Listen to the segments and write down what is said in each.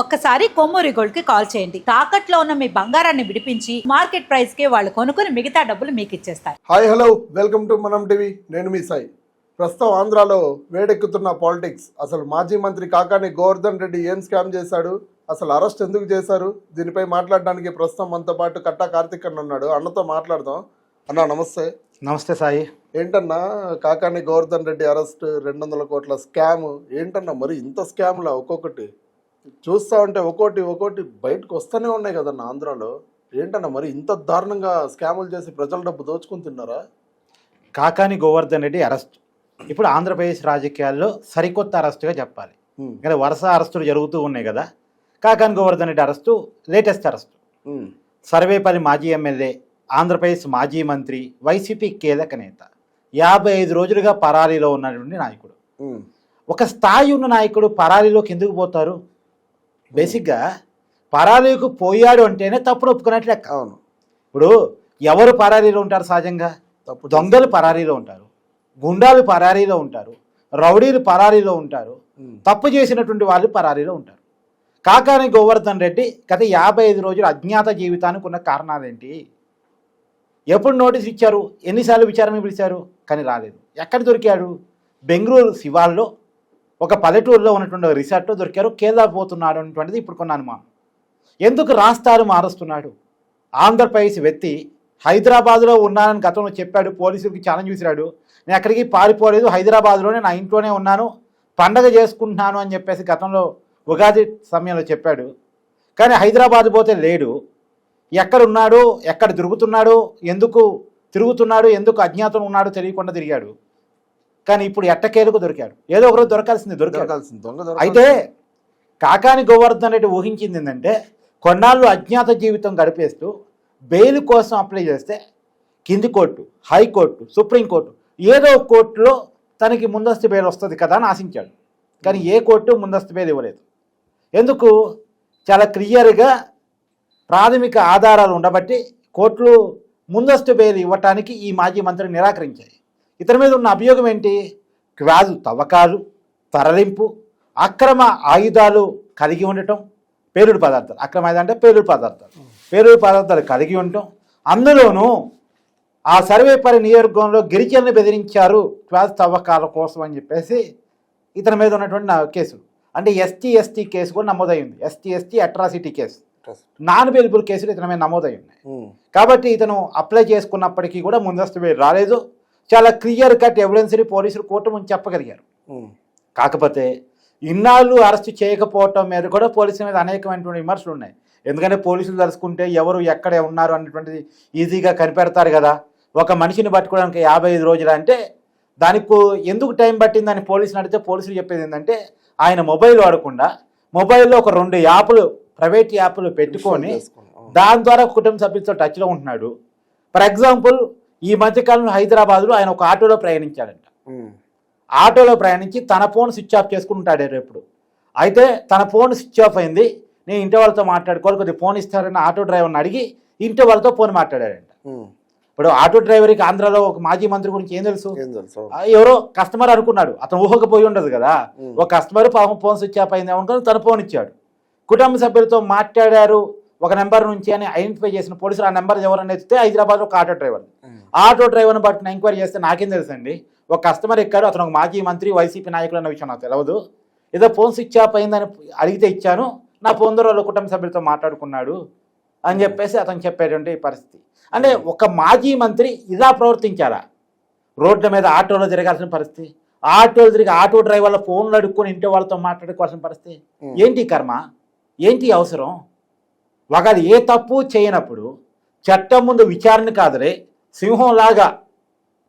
ఒక్కసారి కొమ్మూరి గోల్డ్కి కాల్ చేయండి. తాకట్లో ఉన్న మీ బంగారాన్ని విడిపించి మార్కెట్ ప్రైస్కి వాళ్ళు కొనుక్కుని మిగతా డబ్బులు మీకు ఇచ్చేస్తారు. Hi hello welcome to Manam TV నేను మీ సాయి. ప్రస్తుతం ఆంధ్రాలో వేడెక్కుతున్న పాలిటిక్స్ అసలు మాజీ మంత్రి కాకాని గోవర్ధన్ రెడ్డి ఏం స్కామ్ చేశాడు? అసలు అరెస్ట్ ఎందుకు చేశారు? దీనిపై మాట్లాడడానికి ప్రస్తుతం మనతో పాటు కట్టా కార్తిక్ అన్న ఉన్నాడు. అన్నతో మాట్లాడదాం. అన్న నమస్తే. నమస్తే సాయి. ఏంటన్నా కాకాని గోవర్ధన్ రెడ్డి అరెస్ట్ రెండు వందల కోట్ల స్కామ్ ఏంటన్నా మరి ఇంత స్కామ్లా ఒక్కొక్కటి? చూస్తా ఉంటే ఒక్కోటి ఒక్కోటి బయటకు వస్తూనే ఉన్నాయి కదన్న ఆంధ్రాలో. ఏంటన్నా మరి ఇంత దారుణంగా స్కాములు చేసి ప్రజల డబ్బు దోచుకుని తిన్నారా? కాకాని గోవర్ధన్ రెడ్డి అరెస్ట్. ఇప్పుడు ఆంధ్రప్రదేశ్ రాజకీయాల్లో సరికొత్త అరెస్టుగా చెప్పాలి. ఇంకా వరుస అరెస్టులు జరుగుతూ ఉన్నాయి కదా. Kakani Govardhan Reddy arrest latest arrest. Sarvepalli మాజీ ఎమ్మెల్యే ఆంధ్రప్రదేశ్ మాజీ మంత్రి వైసీపీ కీలక నేత యాభై ఐదు రోజులుగా పరారీలో ఉన్నటువంటి నాయకుడు. ఒక స్థాయి ఉన్న నాయకుడు పరారీలోకి ఎందుకు పోతారు? బేసిక్గా పరారీకు పోయాడు అంటేనే తప్పుడు ఒప్పుకున్నట్లు అవును. ఇప్పుడు ఎవరు పరారీలో ఉంటారు సహజంగా? తప్పు దొంగలు పరారీలో ఉంటారు. గుండాలు పరారీలో ఉంటారు. రౌడీలు పరారీలో ఉంటారు. తప్పు చేసినటువంటి వాళ్ళు పరారీలో ఉంటారు. కాకాని గోవర్ధన్ రెడ్డి గత యాభై ఐదు రోజులు అజ్ఞాత జీవితానికి ఉన్న కారణాలేంటి? ఎప్పుడు నోటీస్ ఇచ్చారు? ఎన్నిసార్లు విచారణ పిలిచారు? కానీ రాలేదు. ఎక్కడ దొరికాడు? బెంగళూరు శివాల్లో ఒక పల్లెటూరులో ఉన్నటువంటి రిసార్ట్లో దొరికారు కేరళ పోతున్నాడు అనేటువంటిది ఇప్పుడు కొన్ని అనుమానం ఎందుకు రాస్తారు మారుస్తున్నాడు? ఆంధ్రప్రదేశ్ వ్యక్తి హైదరాబాద్లో ఉన్నానని గతంలో చెప్పాడు పోలీసులకి ఛాలెంజ్ విసిరాడు నేను ఎక్కడికి పారిపోలేదు హైదరాబాద్లోనే నా ఇంట్లోనే ఉన్నాను పండగ చేసుకుంటున్నాను అని చెప్పేసి గతంలో ఉగాది సమయంలో చెప్పాడు. కానీ హైదరాబాద్ పోతే లేడు. ఎక్కడ ఉన్నాడు ఎక్కడ తిరుగుతున్నాడు ఎందుకు తిరుగుతున్నాడు ఎందుకు అజ్ఞాతం ఉన్నాడో తెలియకుండా తిరిగాడు. కానీ ఇప్పుడు ఎట్టకేలకు దొరికాడు? ఏదో ఒకరోజు దొరకాల్సింది దొరకాల్సింది దొంగ అయితే కాకాని గోవర్ధన్ రెడ్డి ఊహించింది ఏంటంటే కొన్నాళ్ళు అజ్ఞాత జీవితం గడిపేస్తూ బెయిల్ కోసం అప్లై చేస్తే కింది కోర్టు హైకోర్టు సుప్రీంకోర్టు ఏదో ఒక కోర్టులో తనకి ముందస్తు బెయిల్ వస్తుంది కదా అని ఆశించాడు. కానీ ఏ కోర్టు ముందస్తు బెయిల్ ఇవ్వలేదు. ఎందుకు? చాలా క్లియర్గా ప్రాథమిక ఆధారాలు ఉండబట్టి కోర్టులు ముందస్తు బెయిల్ ఇవ్వటానికి ఈ మాజీ మంత్రి నిరాకరించాయి. ఇతని మీద ఉన్న అభియోగం ఏంటి? క్వాజు తవ్వకాలు తరలింపు అక్రమ ఆయుధాలు కలిగి ఉండటం పేలుడు పదార్థాలు. అక్రమ ఆయుధం అంటే పేలుడు పదార్థాలు. పేలుడు పదార్థాలు కలిగి ఉండటం. అందులోనూ ఆ సర్వేపల్లి నియోజకవర్గంలో గిరిజనులు బెదిరించారు క్వాజ్ తవ్వకాల కోసం అని చెప్పేసి ఇతని మీద ఉన్నటువంటి నా కేసులు. అంటే ఎస్టీ ఎస్టీ కేసు కూడా నమోదైంది. ST ST atrocity case. Non bailable కేసులు ఇతని మీద నమోదై ఉన్నాయి కాబట్టి ఇతను అప్లై చేసుకున్నప్పటికీ కూడా ముందస్తు రాలేదు. చాలా క్లియర్ కట్ ఎవిడెన్స్ని పోలీసులు కోర్టు ముందు చెప్పగలిగారు. కాకపోతే ఇన్నాళ్ళు అరెస్ట్ చేయకపోవటం మీద కూడా పోలీసుల మీద అనేకమైనటువంటి విమర్శలు ఉన్నాయి. ఎందుకంటే పోలీసులు తెలుసుకుంటే ఎవరు ఎక్కడ ఉన్నారు అనేటువంటిది ఈజీగా కనిపెడతారు కదా. ఒక మనిషిని పట్టుకోవడానికి యాభై ఐదు రోజులు అంటే దానికి ఎందుకు టైం పట్టిందని పోలీసులు అడిగితే పోలీసులు చెప్పేది ఏంటంటే ఆయన మొబైల్ వాడకుండా మొబైల్లో ఒక రెండు యాప్లు ప్రైవేట్ యాప్లు పెట్టుకొని. దాని ద్వారా కుటుంబ సభ్యులతో టచ్లో ఉంటున్నాడు. ఫర్ ఎగ్జాంపుల్ ఈ మధ్యకాలంలో హైదరాబాద్లో ఆయన ఒక ఆటోలో ప్రయాణించాడంట. ఆటోలో ప్రయాణించి తన ఫోన్ స్విచ్ ఆఫ్ చేసుకుంటాడు ఎప్పుడు. అయితే తన ఫోన్ స్విచ్ ఆఫ్ అయింది. నేను ఇంటి వాళ్ళతో మాట్లాడుకోవాలి కొద్దిగా ఫోన్ ఇస్తారని ఆటో డ్రైవర్ని అడిగి ఇంటి వాళ్ళతో ఫోన్ మాట్లాడాడంట. ఇప్పుడు ఆటో డ్రైవర్కి ఆంధ్రాలో ఒక మాజీ మంత్రి గురించి ఏం తెలుసు? ఎవరో కస్టమర్ అనుకున్నాడు. అతను ఊహకపోయి ఉండదు కదా. ఒక కస్టమర్ పాపం ఫోన్ స్విచ్ ఆఫ్ అయింది అనుకుని తన ఫోన్ ఇచ్చాడు. కుటుంబ సభ్యులతో మాట్లాడారు. ఒక నెంబర్ నుంచి అని ఐడెంటిఫై చేసిన పోలీసులు ఆ నెంబర్ ఎవరని ఎత్తితే హైదరాబాద్లో ఒక ఆటో డ్రైవర్. ఆటో డ్రైవర్ని బట్టి ఎంక్వైరీ చేస్తే నాకేం తెలుసండి? ఒక కస్టమర్ ఎక్కాడు అతను ఒక మాజీ మంత్రి వైసీపీ నాయకులు అన్న విషయం నాకు తెలియదు ఏదో ఫోన్ స్విచ్ ఆఫ్ అయిందని అడిగితే ఇచ్చాను నా ఫోన్ ద్వారా వాళ్ళ కుటుంబ సభ్యులతో మాట్లాడుకున్నాడు అని చెప్పేసి అతను చెప్పేటువంటి పరిస్థితి. అంటే ఒక మాజీ మంత్రి ఇలా ప్రవర్తించారా రోడ్ల మీద ఆటోలో తిరగాల్సిన పరిస్థితి ఆటోలు తిరిగి ఆటో డ్రైవర్ల ఫోన్లు అడుక్కొని ఇంటి వాళ్ళతో మాట్లాడుకోవాల్సిన పరిస్థితి. ఏంటి కర్మ? ఏంటి అవసరం? ఒకళ్ళు ఏ తప్పు చేయనప్పుడు చట్టం ముందు విచారణ కాదులే సింహంలాగా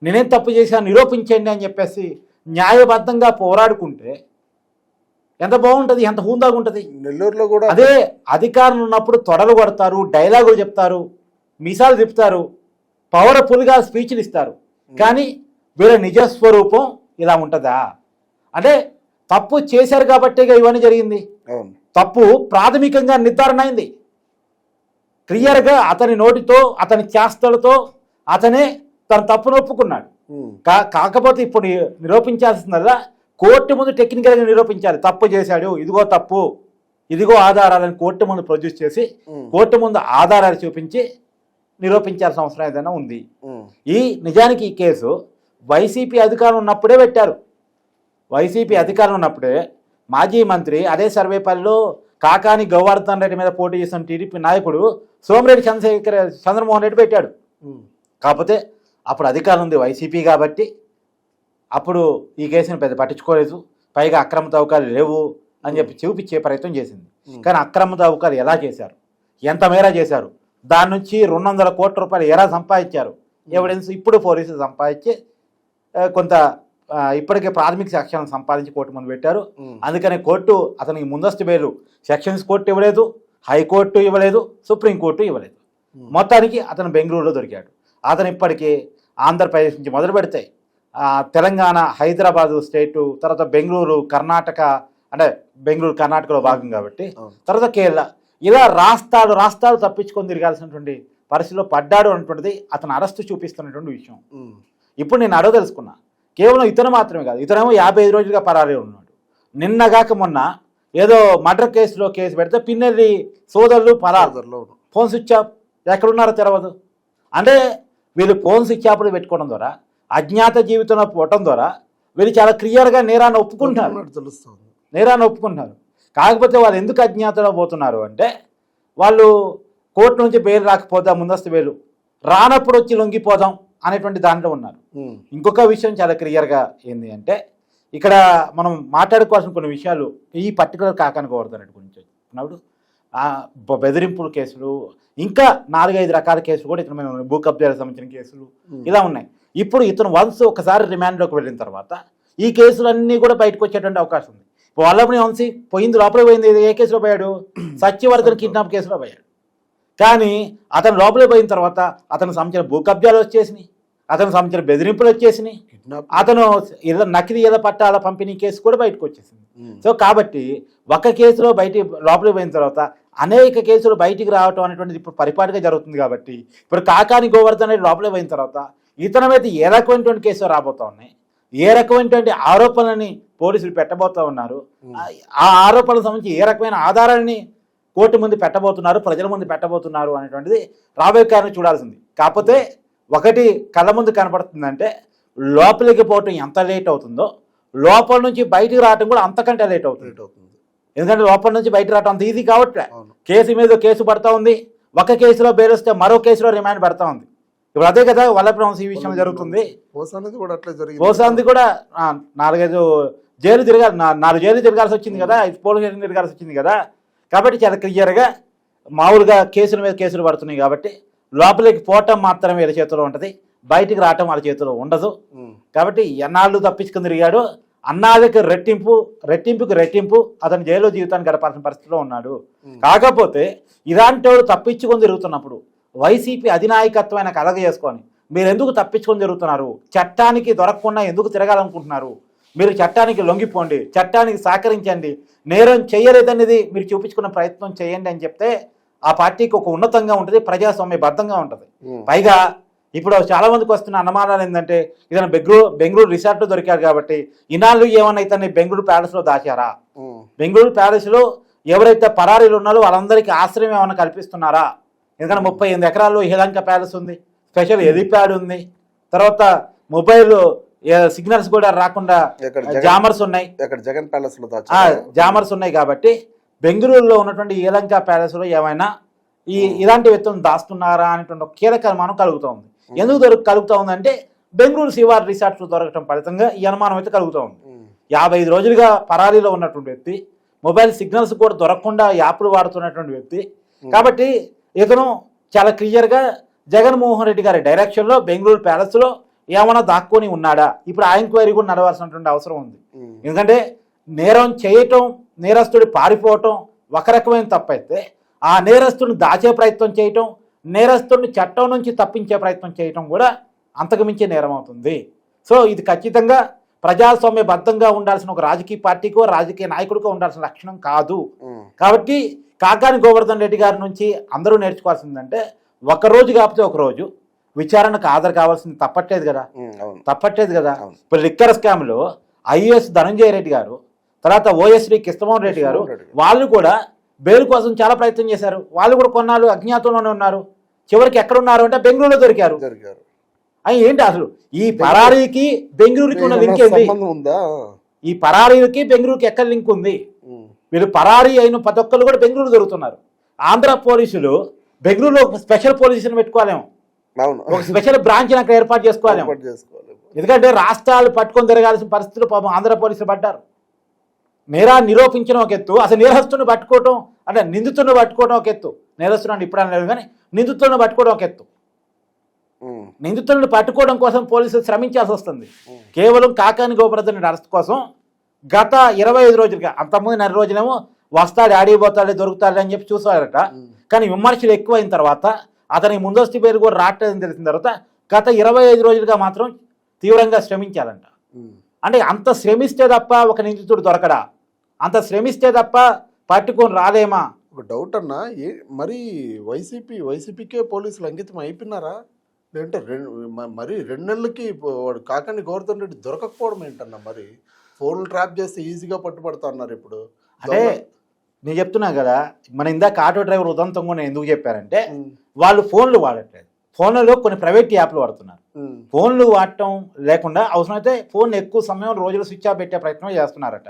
నేనేం తప్పు చేశాను నిరూపించండి అని చెప్పేసి న్యాయబద్ధంగా పోరాడుకుంటే ఎంత బాగుంటుంది ఎంత హూందాగా ఉంటుంది నెల్లూరులో కూడా అదే అధికారులు ఉన్నప్పుడు తొడలు కొడతారు డైలాగులు చెప్తారు మీసాలు తిప్పుతారు పవర్ఫుల్గా స్పీచ్లు ఇస్తారు. కానీ వీళ్ళ నిజస్వరూపం ఇలా ఉంటుందా? అంటే తప్పు చేశారు కాబట్టే ఇవన్నీ జరిగింది. తప్పు ప్రాథమికంగా నిర్ధారణ అయింది. క్లియర్గా అతని నోటితో అతని చేష్టలతో అతనే తన తప్పును ఒప్పుకున్నాడు. కాకపోతే ఇప్పుడు నిరూపించాల్సిందల్లా కోర్టు ముందు టెక్నికల్గా నిరూపించాలి. తప్పు చేశాడు ఇదిగో తప్పు ఇదిగో ఆధారాలను కోర్టు ముందు ప్రొడ్యూస్ చేసి కోర్టు ముందు ఆధారాలు చూపించి నిరూపించాల్సిన అవసరం ఏదైనా ఉంది. ఈ నిజానికి ఈ కేసు వైసీపీ అధికారం ఉన్నప్పుడే పెట్టారు. వైసీపీ అధికారం ఉన్నప్పుడే మాజీ మంత్రి అదే సర్వేపల్లిలో కాకాని గోవర్ధన్ రెడ్డి మీద పోటీ చేసిన టీడీపీ నాయకుడు సోమిరెడ్డి చంద్రశేఖర్ చంద్రమోహన్ రెడ్డి పెట్టాడు. కాకపోతే అప్పుడు అధికారం ఉంది వైసీపీ కాబట్టి అప్పుడు ఈ కేసుని పెద్ద పట్టించుకోలేదు. పైగా అక్రమ తవ్వకాలు లేవు అని చెప్పి చూపించే ప్రయత్నం చేసింది. కానీ అక్రమ తవ్వకాలు ఎలా చేశారు? ఎంత మేర చేశారు? దాని నుంచి రెండు వందల కోట్ల రూపాయలు ఎలా సంపాదించారు? ఎవిడెన్స్ ఇప్పుడు పోలీసులు సంపాదించి కొంత ఇప్పటికే ప్రాథమిక సాక్ష్యాలను సంపాదించి కోర్టు ముందు పెట్టారు. అందుకని కోర్టు అతనికి ముందస్తు బెయిల్ సెక్షన్స్ కోర్టు ఇవ్వలేదు హైకోర్టు ఇవ్వలేదు సుప్రీంకోర్టు ఇవ్వలేదు. మొత్తానికి అతను బెంగళూరులో దొరికాడు. అతను ఇప్పటికీ ఆంధ్రప్రదేశ్ నుంచి మొదలు పెడితే తెలంగాణ హైదరాబాదు స్టేటు తర్వాత బెంగళూరు కర్ణాటక అంటే బెంగళూరు కర్ణాటకలో భాగం కాబట్టి. తర్వాత కేరళ. ఇలా రాష్ట్రాలు రాష్ట్రాలు తప్పించుకొని తిరగాల్సినటువంటి పరిస్థితిలో పడ్డాడు అన్నటువంటిది అతను అరెస్టు చూపిస్తున్నటువంటి విషయం. ఇప్పుడు నేను అడవ తెలుసుకున్నా కేవలం ఇతను మాత్రమే కాదు ఇతనేమో యాభై ఐదు రోజులుగా పరారీ ఉన్నాడు. నిన్నగాక మొన్న ఏదో మర్డర్ కేసులో కేసు పెడితే పిన్నెల్లి సోదరులు అవును. Phone switch off. ఎక్కడున్నారో తెలవదు. అంటే వీళ్ళు ఫోన్ స్విచ్ ఆఫ్లు పెట్టుకోవడం ద్వారా అజ్ఞాత జీవితంలో పోవటం ద్వారా వీళ్ళు చాలా క్లియర్గా నేరాన్ని ఒప్పుకుంటున్నారు. తెలుస్తుంది. నేరాన్ని ఒప్పుకుంటున్నారు. కాకపోతే వాళ్ళు ఎందుకు అజ్ఞాతంలో పోతున్నారు అంటే వాళ్ళు కోర్టు నుంచి బెయిల్ రాకపోతే ముందస్తు బెయిల్. రానప్పుడు వచ్చి లొంగిపోదాం. అనేటువంటి దాంట్లో ఉన్నారు. ఇంకొక విషయం చాలా క్లియర్గా ఏంది అంటే ఇక్కడ మనం మాట్లాడుకోవాల్సిన కొన్ని విషయాలు ఈ పర్టికులర్ కాకాని గోవర్ధన్ గురించి వచ్చినప్పుడు బెదిరింపుల కేసులు ఇంకా నాలుగైదు రకాల కేసులు కూడా ఇతను మీద భూ కబ్జాలకు సంబంధించిన కేసులు. ఇలా ఉన్నాయి. ఇప్పుడు ఇతను వన్స్ ఒకసారి రిమాండ్లోకి వెళ్ళిన తర్వాత ఈ కేసులన్నీ కూడా బయటకు వచ్చేటువంటి అవకాశం ఉంది. వల్లభని వంశీ పోయింది లోపల పోయింది ఏ కేసులో పోయాడు? సత్యవర్ధన్ కిడ్నాప్ కేసులో పోయాడు. కానీ అతను లోపలికి పోయిన తర్వాత అతను సంబంధించిన భూ కబ్జాలు వచ్చేసినాయి. అతను సంబంధించిన బెదిరింపులు వచ్చేసినాయి. అతను ఇళ్ళ నకిలీ ఇళ్ళ పట్టాల పంపిణీ కేసు కూడా బయటకు వచ్చేసింది. ఉమ్, సో కాబట్టి ఒక కేసులో బయట లోపలికి పోయిన తర్వాత అనేక కేసులు బయటికి రావటం అనేటువంటిది ఇప్పుడు పరిపాటిగా జరుగుతుంది కాబట్టి ఇప్పుడు కాకాని గోవర్ధన్ రెడ్డి లోపలికి పోయిన తర్వాత ఇతని మీద ఏ రకమైనటువంటి కేసులు రాబోతా ఉన్నాయి? ఏ రకమైనటువంటి ఆరోపణలని పోలీసులు పెట్టబోతా ఉన్నారు? ఆ- ఆ ఆరోపణలకు సంబంధించి ఏ రకమైన ఆధారాన్ని కోర్టు ముందు పెట్టబోతున్నారు ప్రజల ముందు పెట్టబోతున్నారు అనేటువంటిది రాబోయే కారణం చూడాల్సింది. కాకపోతే ఒకటి కళ్ళ ముందు కనపడుతుందంటే లోపలికి పోవటం ఎంత లేట్ అవుతుందో లోపల నుంచి బయటికి రావటం కూడా అంతకంటే లేట్ అవుతుంది. ఎందుకంటే లోపల నుంచి బయట రావటం అంత ఈజీ కావట్లే కేసు మీద కేసు పడతా ఉంది. ఒక కేసులో బెయిల్ వస్తే మరో కేసులో రిమాండ్ పెడతా ఉంది. ఇప్పుడు అదే కదా వల్లభ్రహ్మ ఈ విషయం జరుగుతుంది. పోస్ అనేది కూడా అట్లే జరిగింది. ఓసాంది కూడా నాలుగైదు జైలు తిరగాలి నాలుగు జైలు తిరగాల్సి వచ్చింది కదా పోలీస్ స్టేషన్ తిరగాల్సి వచ్చింది కదా. కాబట్టి చాలా క్లియర్గా మామూలుగా కేసుల మీద కేసులు పడుతున్నాయి కాబట్టి లోపలికి పోవటం మాత్రమే వీళ్ళ చేతిలో ఉంటుంది. బయటికి రావటం వాళ్ళ చేతిలో ఉండదు. కాబట్టి ఎన్నాళ్ళు తప్పించుకుని తిరిగాడు. అన్నాళ్ళకి రెట్టింపు రెట్టింపుకి రెట్టింపు అతను జైలు జీవితాన్ని గడపాల్సిన పరిస్థితిలో ఉన్నాడు. కాకపోతే ఇలాంటి వాడు తప్పించుకొని తిరుగుతున్నప్పుడు వైసీపీ అధినాయకత్వాన్ని కలగ చేసుకొని మీరు ఎందుకు తప్పించుకొని తిరుగుతున్నారు? చట్టానికి దొరకకుండా ఎందుకు తిరగాలనుకుంటున్నారు? మీరు చట్టానికి లొంగిపోండి చట్టానికి సహకరించండి. నేరం చేయలేదనేది మీరు చూపించుకున్న ప్రయత్నం చేయండి అని చెప్తే ఆ పార్టీకి ఒక ఉన్నతంగా ఉంటుంది ప్రజాస్వామ్య బద్ధంగా ఉంటుంది. పైగా ఇప్పుడు చాలా మందికి వస్తున్న అనుమానాలు ఏంటంటే ఇతను బెంగళూరు బెంగళూరు రిసార్ట్లో దొరికారు కాబట్టి ఇన్నాళ్ళు ఏమన్నా ఇతన్ని బెంగళూరు ప్యాలెస్లో దాచారా? బెంగళూరు ప్యాలెస్లో ఎవరైతే పరారీలు ఉన్నారో వాళ్ళందరికీ ఆశ్రయం ఏమైనా కల్పిస్తున్నారా? ఎందుకంటే ముప్పై ఎనిమిది ఎకరాల్లో హిలంక ప్యాలెస్ ఉంది స్పెషల్ ఎలిప్యాడ్ ఉంది. తర్వాత మొబైల్ సిగ్నల్స్ కూడా రాకుండా జామర్స్ ఉన్నాయి. జగన్ ప్యాలెస్లో జామర్స్ ఉన్నాయి కాబట్టి బెంగళూరులో ఉన్నటువంటి ఈలంక ప్యాలెస్లో ఏమైనా ఈ ఇలాంటి వ్యక్తులను దాస్తున్నారా అనేటువంటి ఒక కీలక అనుమానం కలుగుతూ ఉంది ఎందుకు దొరికి కలుగుతూ ఉందంటే బెంగళూరు శివార్ రిసార్ట్స్ దొరకటం ఫలితంగా ఈ అనుమానం అయితే కలుగుతూ ఉంది యాభై ఐదు రోజులుగా పరారీలో ఉన్నటువంటి వ్యక్తి మొబైల్ సిగ్నల్స్ కూడా దొరకకుండా యాప్లు వాడుతున్నటువంటి వ్యక్తి. కాబట్టి ఇతను చాలా క్లియర్గా జగన్మోహన్ రెడ్డి గారి డైరెక్షన్లో బెంగళూరు ప్యాలెస్లో ఏమైనా దాక్కొని ఉన్నాడా? ఇప్పుడు ఆ ఎంక్వైరీ కూడా నడవాల్సినటువంటి అవసరం ఉంది. ఎందుకంటే నేరం చేయటం నేరస్తుడి పారిపోవటం ఒక రకమైన తప్పైతే ఆ నేరస్తుడిని దాచే ప్రయత్నం చేయటం నేరస్తుడిని చట్టం నుంచి తప్పించే ప్రయత్నం చేయటం కూడా అంతకుమించే నేరం అవుతుంది. సో ఇది ఖచ్చితంగా ప్రజాస్వామ్యబద్ధంగా ఉండాల్సిన ఒక రాజకీయ పార్టీకో రాజకీయ నాయకుడికో ఉండాల్సిన లక్షణం కాదు. కాబట్టి కాకాని గోవర్ధన్ రెడ్డి గారి నుంచి అందరూ నేర్చుకోవాల్సిందంటే ఒక రోజు కాకపోతే ఒక రోజు విచారణకు హాజరు కావాల్సింది తప్పట్లేదు కదా. తప్పట్లేదు కదా. ఇప్పుడు లిక్కర్ స్కామ్లో ఐఏఎస్ ధనంజయ రెడ్డి గారు తర్వాత ఓఎస్డి కృష్ణమోహన్ రెడ్డి గారు కృష్ణమోహన్ రెడ్డి గారు. వాళ్ళు కూడా బెయిల్ కోసం చాలా ప్రయత్నం చేశారు. వాళ్ళు కూడా కొన్నాళ్ళు అజ్ఞాతంలోనే ఉన్నారు. చివరికి ఎక్కడ ఉన్నారు అంటే బెంగళూరులో దొరికారు. అయి ఏంటి అసలు? ఈ పరారీకి బెంగళూరుకి ఉన్న లింక్ ఉందా? ఈ పరారీలకి బెంగళూరుకి ఎక్కడ లింక్ ఉంది. వీళ్ళు పరారీ అయిన ప్రతి ఒక్కరు కూడా బెంగళూరు దొరుకుతున్నారు. ఆంధ్ర పోలీసులు బెంగళూరులో స్పెషల్ పోలీసుని పెట్టుకోవాలేమో. అవును ఒక స్పెషల్ బ్రాంచ్ అక్కడ ఏర్పాటు చేసుకోవాలి. ఎందుకంటే రాష్ట్రాలు పట్టుకొని తిరగాల్సిన పరిస్థితులు పాపం ఆంధ్ర పోలీసులు పడ్డారు. నేరాన్ని నిరూపించడం ఒక ఎత్తు అసలు నేరస్తుని పట్టుకోవటం అంటే నిందితుడిని పట్టుకోవడం ఒక ఎత్తు. నేరస్తున్నాడు ఇప్పుడు అనలేదు కానీ నిందితుడిని పట్టుకోవడం ఒక ఎత్తు. నిందితులను పట్టుకోవడం కోసం పోలీసులు శ్రమించాల్సి వస్తుంది. కేవలం కాకాని గోపరథుని అరెస్ట్ కోసం గత ఇరవై ఐదు రోజులుగా అంతకుముందు నెల రోజులేమో వస్తాడు ఆడిపోతాడు దొరుకుతాడు అని చెప్పి చూసారట కానీ విమర్శలు ఎక్కువైన తర్వాత అతనికి ముందస్తు పేరు కూడా రావట్లేదని తెలిసిన తర్వాత గత ఇరవై ఐదు రోజులుగా మాత్రం తీవ్రంగా శ్రమించాలంట. అంటే అంత శ్రమిస్తే తప్ప ఒక నిందితుడు దొరకడా? అంత శ్రమిస్తే తప్ప పట్టుకొని రాలేమా ఒక డౌట్ అన్నా ఏ మరి వైసీపీ వైసీపీకే పోలీసులు అంకితం అయిపోయినారా? లేదంటే రెండు మరి రెండు నెలలకి వాడు కాకాని గోవర్ధన్ రెడ్డి దొరకకపోవడం ఏంటన్నా మరి? ఫోన్లు ట్రాప్ చేస్తే ఈజీగా పట్టుబడతా అన్నారు ఇప్పుడు. అంటే నేను చెప్తున్నా కదా మన ఇందాక ఆటో డ్రైవర్ ఉదంతం కూడా ఎందుకు చెప్పారంటే వాళ్ళు ఫోన్లు వాడట్లేదు. ఫోన్లలో కొన్ని ప్రైవేట్ యాప్లు వాడుతున్నారు. ఫోన్లు వాడటం లేకుండా అవసరమైతే ఫోన్ ఎక్కువ సమయం రోజులు స్విచ్ ఆఫ్ పెట్టే ప్రయత్నం చేస్తున్నారట.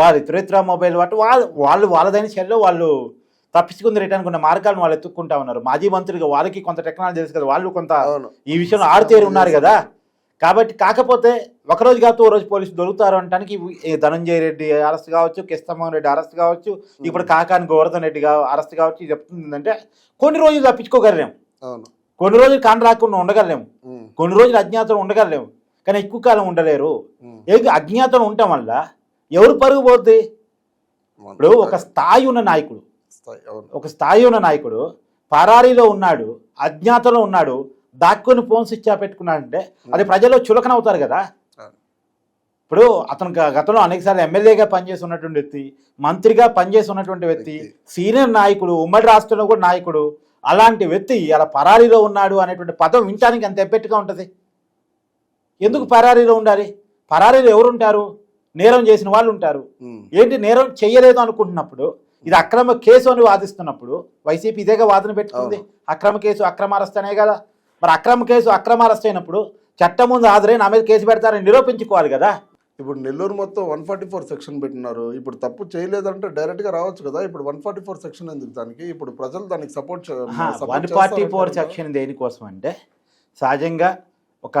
వాళ్ళు ఇతరితర మొబైల్ వాటి వాళ్ళు వాళ్ళు వాళ్ళదైన సెల్లో వాళ్ళు తప్పించుకుని రిటర్న్ కొన్ని మార్గాలను వాళ్ళు ఎత్తుక్కుంటా ఉన్నారు. మాజీ మంత్రిగా వాళ్ళకి కొంత టెక్నాలజీ తెలుసు కదా వాళ్ళు కొంత ఈ విషయంలో ఆరుతేరి ఉన్నారు కదా. కాబట్టి కాకపోతే ఒక రోజు కాదు ఓ రోజు పోలీసులు దొరుకుతారు అనడానికి ధనంజయ రెడ్డి అరెస్ట్ కావచ్చు కిస్తమోహన్ రెడ్డి అరెస్ట్ కావచ్చు ఇప్పుడు కాకాని గోవర్ధన్ రెడ్డి అరెస్ట్ కావచ్చు చెప్తుంది ఏంటంటే కొన్ని రోజులు తప్పించుకోగలలేము అవును. కొన్ని రోజులు కాని రాకుండా ఉండగలేము కొన్ని రోజులు అజ్ఞాతం ఉండగలేము కానీ ఎక్కువ కాలం ఉండలేరు. అజ్ఞాతం ఉండటం వల్ల ఎవరు పరుగు పోద్ది? ఇప్పుడు ఒక స్థాయి ఉన్న నాయకుడు. ఒక స్థాయి ఉన్న నాయకుడు పరారీలో ఉన్నాడు అజ్ఞాతంలో ఉన్నాడు దాక్కుని ఫోన్ స్విచ్ ఆఫ్ పెట్టుకున్నాడంటే అది ప్రజల్లో చులకన అవుతారు కదా. ఇప్పుడు అతను గతంలో అనేకసార్లు ఎమ్మెల్యేగా పనిచేసి ఉన్నటువంటి వ్యక్తి మంత్రిగా పనిచేసి ఉన్నటువంటి వ్యక్తి. సీనియర్ నాయకుడు ఉమ్మడి రాష్ట్రంలో కూడా నాయకుడు అలాంటి వ్యక్తి అలా పరారీలో ఉన్నాడు అనేటువంటి పదం వినటానికి ఎంత ఎబ్బెట్టుగా ఉంటుంది? ఎందుకు పరారీలో ఉండాలి? పరారీలో ఎవరు ఉంటారు నేరం చేసిన వాళ్ళు ఉంటారు ఏంటి నేరం చెయ్యలేదు అనుకుంటున్నప్పుడు ఇది అక్రమ కేసు అని వాదిస్తున్నప్పుడు వైసీపీ ఇదేగా వాదన పెట్టుకుంది. అక్రమ కేసు అక్రమ అరెస్ట్ అనే కదా. మరి అక్రమ కేసు అక్రమ అరెస్ట్ అయినప్పుడు చట్టం ముందు హాజరై నా మీద కేసు పెడతారని నిరూపించుకోవాలి కదా. ఇప్పుడు నెల్లూరు మొత్తం వన్ ఫార్టీ ఫోర్ సెక్షన్ పెట్టినారు. ఇప్పుడు తప్పు చేయలేదంటే డైరెక్ట్గా రావచ్చు కదా. ఇప్పుడు వన్ ఫార్టీ ఫోర్ సెక్షన్ ఎందుకు దానికి? ఇప్పుడు ప్రజలు దానికి support one forty four section దేనికోసం అంటే సహజంగా ఒక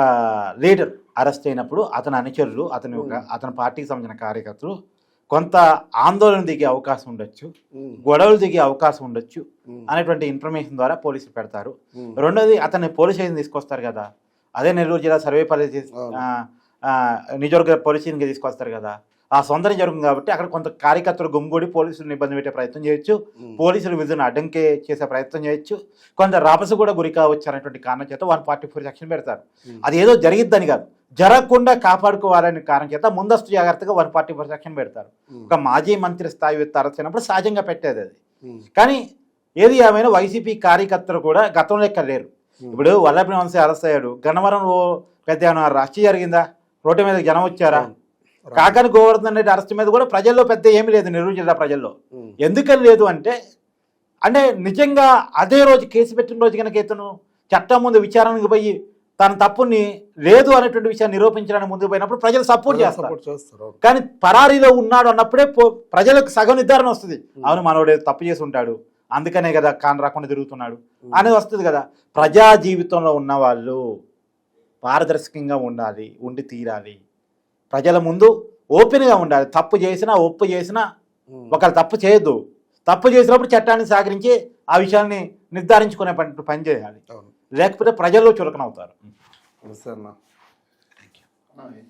లీడర్ అరెస్ట్ అయినప్పుడు అతని అనుచరులు అతని ఒక అతని పార్టీకి సంబంధించిన కార్యకర్తలు కొంత ఆందోళన దిగే అవకాశం ఉండొచ్చు గొడవలు దిగే అవకాశం ఉండొచ్చు అనేటువంటి ఇన్ఫర్మేషన్ ద్వారా పోలీసులు పెడతారు. రెండోది అతన్ని పోలీస్ స్టేషన్ తీసుకొస్తారు కదా. అదే నెల్లూరు జిల్లా సర్వేపల్లి నిజవర్గ పోలీస్ స్టేషన్కి తీసుకొస్తారు కదా. ఆ సొంతం జరుగుతుంది కాబట్టి అక్కడ కొంత కార్యకర్తలు గుమ్మిగూడి పోలీసులను ఇబ్బంది పెట్టే ప్రయత్నం చేయొచ్చు. పోలీసులు విధులను అడ్డంకే చేసే ప్రయత్నం చేయొచ్చు. కొంత రాపస కూడా గురి కావచ్చు అనేటువంటి కారణం చేత వన్ ఫార్టీ ఫోర్ సెక్షన్ పెడతారు. అది ఏదో జరిగిద్దని కాదు. జరగకుండా కాపాడుకోవాలనే కారణం చేత ముందస్తు జాగ్రత్తగా వన్ ఫార్టీ ఫోర్ సెక్షన్ పెడతారు. ఒక మాజీ మంత్రి స్థాయి అయినప్పుడు సహజంగా పెట్టేది అది. కానీ ఏది ఏమైనా వైసీపీ కార్యకర్తలు కూడా గతంలో ఎక్కడ లేరు ఇప్పుడు వల్లభి వంశీ అరెస్ట్ అయ్యాడు గన్నవరంలో పెద్ద ఏమైనా రచ్చ జరిగిందా? రోడ్డు మీద జనం వచ్చారా? కాకాని గోవర్ధన్ రెడ్డి అరెస్ట్ మీద కూడా ప్రజల్లో పెద్ద ఏమీ లేదు నెల్లూరు జిల్లా ప్రజల్లో. ఎందుకని లేదు అంటే అంటే నిజంగా అదే రోజు కేసు పెట్టిన రోజు కనుక ఇతను చట్టం ముందు విచారణకు పోయి తన తప్పుని లేదు అనేటువంటి విషయాన్ని నిరూపించడానికి ముందుకు పోయినప్పుడు ప్రజలు సపోర్ట్ చేస్తారు. కానీ పరారీలో ఉన్నాడు అన్నప్పుడే పో- ప్రజలకు సగం నిర్ధారణ వస్తుంది. అవును మనోడు తప్పు చేసి ఉంటాడు. అందుకనే కదా కాని రాకుండా తిరుగుతున్నాడు. అనేది వస్తుంది కదా. ప్రజా జీవితంలో ఉన్న వాళ్ళు పారదర్శకంగా ఉండాలి ఉండి తీరాలి. ప్రజల ముందు ఓపెన్గా ఉండాలి. తప్పు చేసినా ఒప్పు చేసినా. ఒకరు తప్పు చేయొద్దు. తప్పు చేసినప్పుడు చట్టాన్ని సహకరించి ఆ విషయాన్ని నిర్ధారించుకునే పని పని చేయాలి. లేకపోతే ప్రజల్లో చులకనవుతారు.